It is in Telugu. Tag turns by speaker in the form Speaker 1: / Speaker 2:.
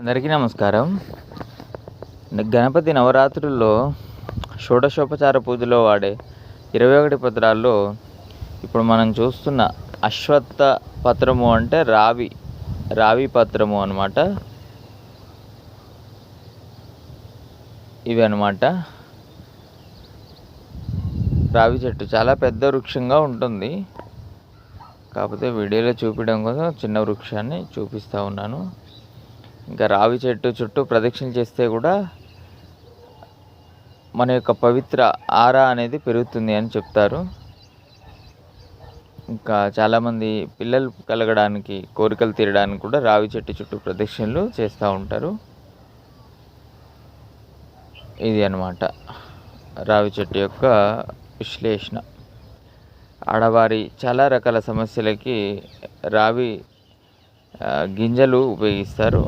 Speaker 1: అందరికీ నమస్కారం. గణపతి నవరాత్రుల్లో షోడశోపచార పూజలో వాడే ఇరవై ఒకటి పత్రాల్లో ఇప్పుడు మనం చూస్తున్న అశ్వత్థ పత్రము అంటే రావి రావి పత్రము అన్నమాట. ఇవి అన్నమాట. రావి చెట్టు చాలా పెద్ద వృక్షంగా ఉంటుంది. కాకపోతే వీడియోలో చూపించడం కోసం చిన్న వృక్షాన్ని చూపిస్తూ ఉన్నాను. ఇంకా రావి చెట్టు చుట్టూ ప్రదక్షిణ చేస్తే కూడా మన యొక్క పవిత్ర ఆరా అనేది పెరుగుతుంది అని చెప్తారు. ఇంకా చాలామంది పిల్లలు కలగడానికి కోరికలు తీరడానికి కూడా రావి చెట్టు చుట్టూ ప్రదక్షిణలు చేస్తూ ఉంటారు. ఇది అన్నమాట రావి చెట్టు యొక్క విశ్లేషణ. ఆడవారి చాలా రకాల సమస్యలకి రావి గింజలు ఉపయోగిస్తారు.